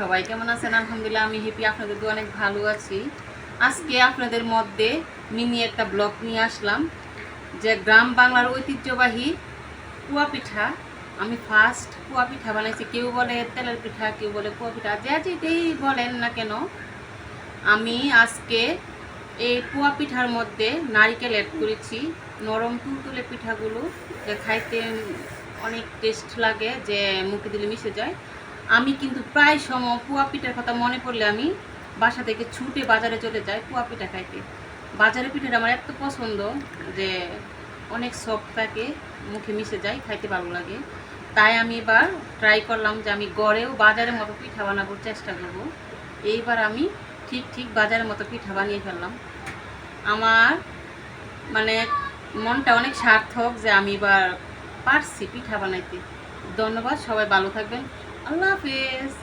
সবাই কেমন আছেন? আলহামদুলিল্লাহ, আমি হিপি, আপনাদের অনেক ভালো আছি। আজকে আপনাদের মধ্যে মিনি একটা ব্লগ নিয়ে আসলাম, যে গ্রাম বাংলার ঐতিহ্যবাহী কুয়া পিঠা। আমি ফার্স্ট কুয়া পিঠা বানাইছি। কেউ বলে তেলের পিঠা, কেউ বলে কুয়া পিঠা, যে যেটাই বলেন না কেন, আমি আজকে এই কুয়া পিঠার মধ্যে নারিকেল অ্যাড করেছি। নরম তুলতুলে পিঠাগুলো, যে খাইতে অনেক টেস্ট লাগে, যে মুখে দিলে মিশে যায়। আমি কিন্তু প্রায় সময় পুয়া পিঠার কথা মনে পড়লে আমি বাসা থেকে ছুটে বাজারে চলে যাই পুয়া পিঠা খাইতে। বাজারের পিঠাটা আমার এত পছন্দ যে অনেক সফট থাকে, মুখে মিশে যায়, খাইতে ভালো লাগে। তাই আমি এবার ট্রাই করলাম যে আমি গড়েও বাজারের মতো পিঠা বানানোর চেষ্টা করব। এইবার আমি ঠিক ঠিক বাজারের মতো পিঠা বানিয়ে ফেললাম। আমার মানে মনটা অনেক সার্থক যে আমি এবার পারছি পিঠা বানাইতে। ধন্যবাদ, সবাই ভালো থাকবেন। আল্লাহ হাফেজ